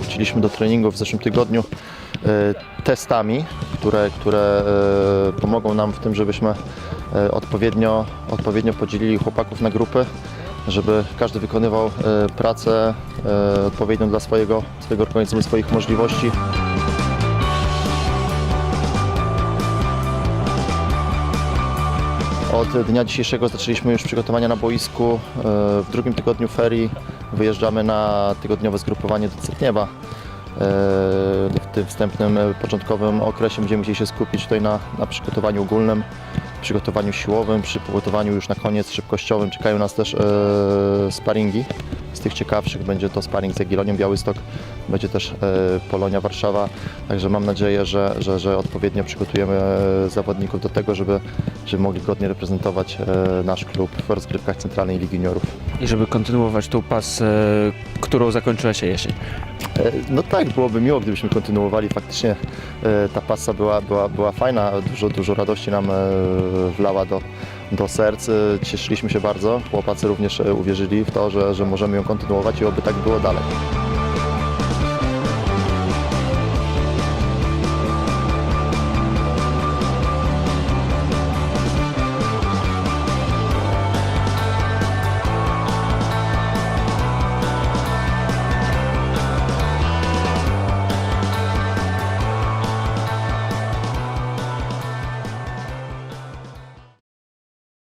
Wróciliśmy do treningu w zeszłym tygodniu e, testami, które, które e, pomogą nam w tym, żebyśmy e, odpowiednio, odpowiednio podzielili chłopaków na grupy, żeby każdy wykonywał pracę odpowiednią dla swojego, swojego organizmu i swoich możliwości. Od dnia dzisiejszego zaczęliśmy już przygotowania na boisku. E, W drugim tygodniu ferii wyjeżdżamy na tygodniowe zgrupowanie do Cytniewa. E, W tym wstępnym, e, początkowym okresie będziemy musieli się skupić tutaj na, na przygotowaniu ogólnym, przygotowaniu siłowym, przy przygotowaniu już na koniec szybkościowym. Czekają nas też sparingi. Z tych ciekawszych będzie to sparring z Jagiellonią Białystok, będzie też e, Polonia Warszawa. Także mam nadzieję, że, że, że odpowiednio przygotujemy e, zawodników do tego, żeby, żeby mogli godnie reprezentować e, nasz klub w rozgrywkach Centralnej Ligi Juniorów. I żeby kontynuować tą pasę, którą zakończyła się jesień. No tak, byłoby miło, gdybyśmy kontynuowali. Faktycznie ta pasa była, była, była fajna, dużo, dużo radości nam wlała do, do serc. E, Cieszyliśmy się bardzo. Chłopacy również e, uwierzyli w to, że, że możemy ją kontynuować i oby tak było dalej.